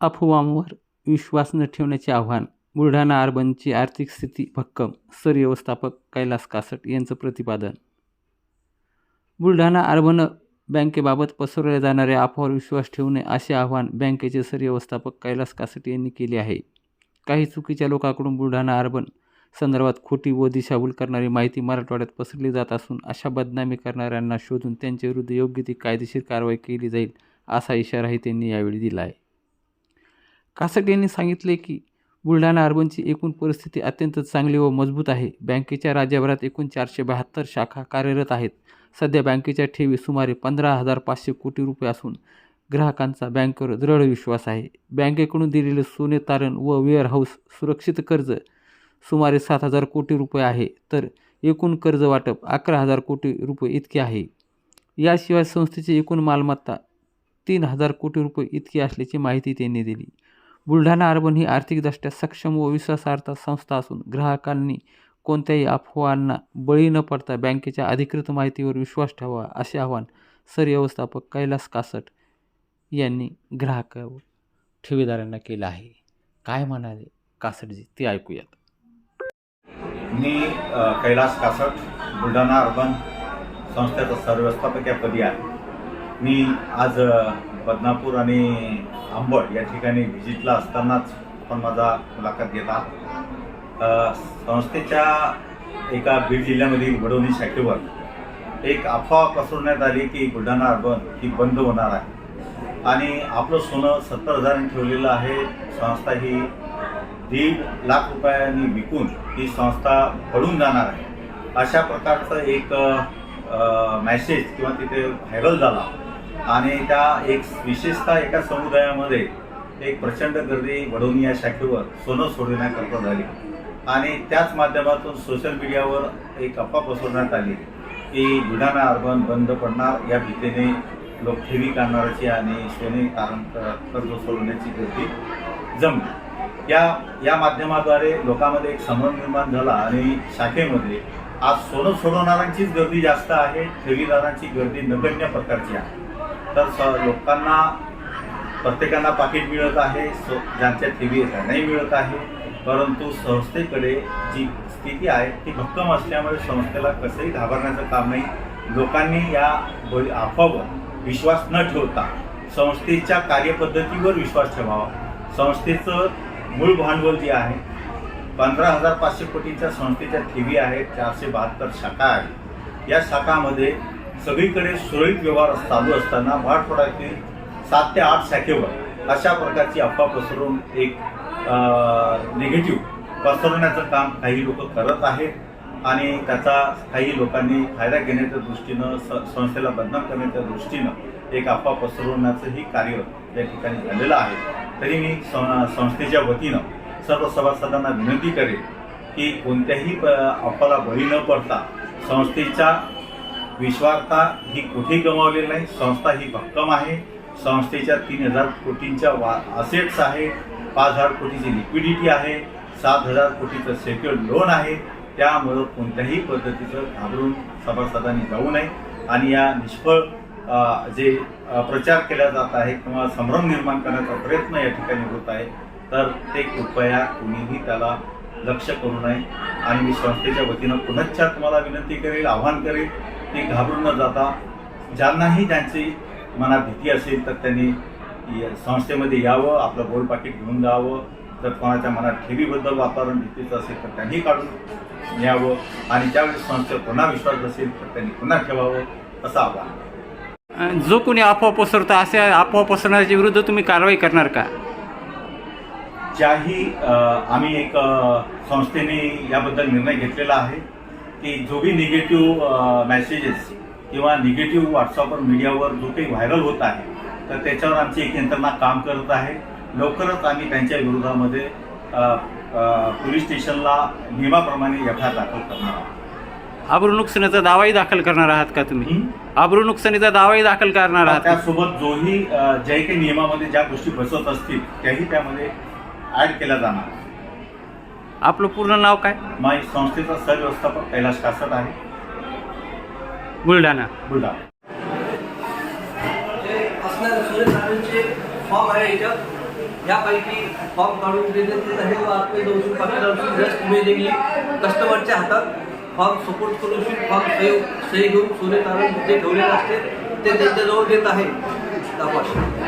अफवांवर विश्वास न ठेवण्याचे आव्हान बुलढाणा अर्बनची आर्थिक स्थिती भक्कम सरव्यवस्थापक कैलास कासट यांचं प्रतिपादन. बुलढाणा अर्बन बँकेबाबत पसरवल्या जाणाऱ्या अफवावर विश्वास ठेवू नये असे आव्हान बँकेचे सरव्यवस्थापक कैलास कासट यांनी केले आहे. काही चुकीच्या लोकांकडून बुलढाणा अर्बन संदर्भात खोटी व दिशाभूल करणारी माहिती मराठवाड्यात पसरली जात असून अशा बदनामी करणाऱ्यांना शोधून त्यांच्याविरुद्ध योग्य ती कायदेशीर कारवाई केली जाईल असा इशाराही त्यांनी यावेळी दिला आहे. कासट यांनी सांगितले की बुलढाणा अर्बनची एकूण परिस्थिती अत्यंत चांगली व मजबूत आहे. बँकेच्या राज्यभरात एकूण चारशे बहात्तर शाखा कार्यरत आहेत. सध्या बँकेच्या ठेवी सुमारे पंधरा हजार पाचशे कोटी रुपये असून ग्राहकांचा बँकेवर दृढ विश्वास आहे. बँकेकडून दिलेले सोने तारण व वेअर हाऊस सुरक्षित कर्ज सुमारे सात हजार कोटी रुपये आहे तर एकूण कर्ज वाटप अकरा हजार कोटी रुपये इतके आहे. याशिवाय संस्थेची एकूण मालमत्ता तीन हजार कोटी रुपये इतकी असल्याची माहिती त्यांनी दिली. बुलढाणा अर्बन ही आर्थिकदृष्ट्या सक्षम व विश्वासार्ह संस्था असून ग्राहकांनी कोणत्याही अफवांना बळी न पडता बँकेच्या अधिकृत माहितीवर विश्वास ठेवा असे आवाहन सर व्यवस्थापक कैलास कासट यांनी ग्राहक ठेवीदारांना केलं आहे. काय म्हणाले कासटजी? ते ऐकूयात. मी कैलास कासट बुलढाणा अर्बन संस्थेचा सरव्यवस्थापक या पदी आहे. मी आज बदनापूर आणि आंबड या ठिकाणी व्हिजिटला असतानाच आपण माझा मुलाखत घेता संस्थेच्या एका बीड जिल्ह्यामधील वडवणी शाखेवर एक अफवा पसरवण्यात आली की बुलढाणा अर्बन ही बंद होणार आहे. आणि आपलं सोनं सत्तर हजारांनी ठेवलेलं आहे. संस्था ही दीड लाख रुपयांनी विकून ही संस्था पडून जाणार आहे. अशा प्रकारचं एक मॅसेज किंवा तिथे व्हायरल झाला. आणि त्या एक विशेषतः एका समुदायामध्ये एक प्रचंड गर्दी वडवणी या शाखेवर सोनं सोडविण्याकरता झाली. आणि त्याच माध्यमातून सोशल मीडियावर एक अफवा पसरवण्यात आली की बुलढाणा अर्बन बंद पडणार या भीतीने लोक ठेवी काढणाराची आणि सोने तारण कर्ज सोडवण्याची गर्दी जमली. या या माध्यमाद्वारे लोकांमध्ये एक संभ्रम निर्माण झाला आणि शाखेमध्ये आज सोनं सोडवणाऱ्यांचीच गर्दी जास्त आहे ठेवीदारांची गर्दी नगण्य प्रकारची आहे. तर स लोकांना प्रत्येकांना पाकिट मिळत आहे सो ज्यांच्या ठेवी आहेत नाही मिळत आहे. परंतु संस्थेकडे जी स्थिती आहे ती भक्कम असल्यामुळे संस्थेला कसंही घाबरण्याचं काम नाही. लोकांनी या बळी- अफवावर विश्वास न ठेवता संस्थेच्या कार्यपद्धतीवर विश्वास ठेवावा. संस्थेचं मूळ भांडवल जे आहे पंधरा हजार पाचशे कोटीच्या संस्थेच्या ठेवी आहेत चारशे बहात्तर शाखा आहेत. या शाखामध्ये सगळीकडे सुरळीत व्यवहार चालू असताना मराठवाड्यातील सात ते आठ शाखेवर अशा प्रकारची अफवा पसरवून एक निगेटिव्ह पसरवण्याचं काम काही लोक करत आहेत आणि त्याचा काही लोकांनी फायदा घेण्याच्या दृष्टीनं स संस्थेला बदनाम करण्याच्या दृष्टीनं एक अफवा पसरवण्याचंही कार्य या ठिकाणी झालेलं आहे. तरी मी सं संस्थेच्या वतीनं सर्व सभासदांना विनंती करेन की कोणत्याही अफवाला बळी न पडता संस्थेच्या विश्वार्था ही कुठे गमावलेली नाही संस्था ही भक्कम आहे. संस्थेच्या तीन हजार कोटींच्या वा असेट्स आहे. पाच हजार कोटीची लिक्विडिटी आहे. सात हजार कोटीचं सेक्युअर्ड लोन आहे. त्यामुळं कोणत्याही पद्धतीचं घाबरून सभासदांनी जाऊ नये. आणि या निष्फळ जे प्रचार केला जात आहे किंवा संभ्रम निर्माण करण्याचा प्रयत्न या ठिकाणी होत आहे तर ते कृपया कुणीही त्याला लक्ष करू नये. आणि मी संस्थेच्या वतीनं पुनश्च तुम्हाला विनंती करेल आव्हान करेल की घाबरून न जाता ज्यांनाही ज्यांची मनात भीती असेल तर त्यांनी संस्थेमध्ये यावं आपलं गोल पाकिट घेऊन जावं. जर कोणाच्या मनात ठेवीबद्दल वातावरण भीतीचं असेल तर त्यांनी काढून न्यावं. आणि ज्यावेळेस संस्थेवर पुन्हा विश्वास असेल तर त्यांनी पुन्हा ठेवावं असं आव्हान. जो कोणी अफवा पसरतो असे अफवा पसरण्याच्या विरुद्ध तुम्ही कारवाई करणार का? ज्याही आम्ही एक संस्थेने याबद्दल निर्णय घेतलेला आहे. की जो भी निगेटिव्ह मॅसेजेस किंवा निगेटिव्ह व्हॉट्सअपवर मीडियावर जो काही व्हायरल होत आहे तर त्याच्यावर आमची एक यंत्रणा काम करत आहे लवकरच आम्ही त्यांच्या विरोधामध्ये पोलीस स्टेशनला नियमाप्रमाणे एफ आय दाखल करणार आहोत आबरू नुकसानीचा दावाही दाखल करणार आहात का तुम्ही? आबरू नुकसानीचा दावाही दाखल करणार आहात? त्यासोबत जोही ज्याही काही नियमामध्ये ज्या गोष्टी बसत असतील त्याही त्यामध्ये ऍड केल्या जाणार आपलं पूर्ण नाव काय? माझी संस्थेचा सहव्यवस्थापक कैलास कासट आहे. बुलढाणा. बुलढाणा. जे असणारे फॉर्म आहे याच्यात. यापैकी फॉर्म काढून दिले ते हे दोनशे पाकिटांशी जस्ट इमेजिंगली कस्टमरच्या हातात फॉर्म सपोर्ट करून फॉर्म सही सही घेऊन सोने तारण जे ठेवलेले असते ते त्यांच्याजवळ देत आहे. आपण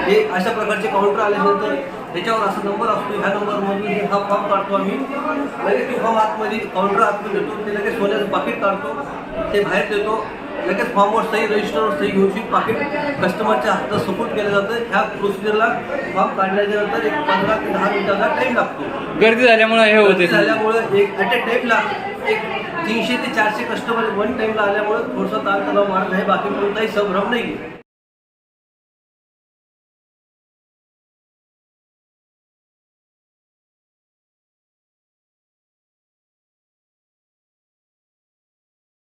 हे अशा प्रकारचे काउंटर आल्यानंतर त्याच्यावर असा नंबर असतो ह्या नंबरमधून हा फॉर्म काढतो आम्ही. लगेच तो फॉर्म आतमध्ये काउंटर आतमध्ये देतो ते लगेच सोन्याचं पाकिट काढतो ते बाहेर देतो. लगेच फॉर्मवर सही रजिस्टरवर सही घेऊन पाकिट कस्टमरच्या हातात सपोर्ट केलं जातं. ह्या प्रोसिजरला फॉर्म काढल्याच्या नंतर एक पंधरा ते दहा मिनिटाचा टाईम लागतो. गर्दी झाल्यामुळे हे होते. झाल्यामुळं एक ॲट अ टाईमला एक तीनशे ते चारशे कस्टमर वन टाईमला आल्यामुळं थोडंसं ताणतणाव वाढत आहे. बाकी कोणताही संभ्रम नाही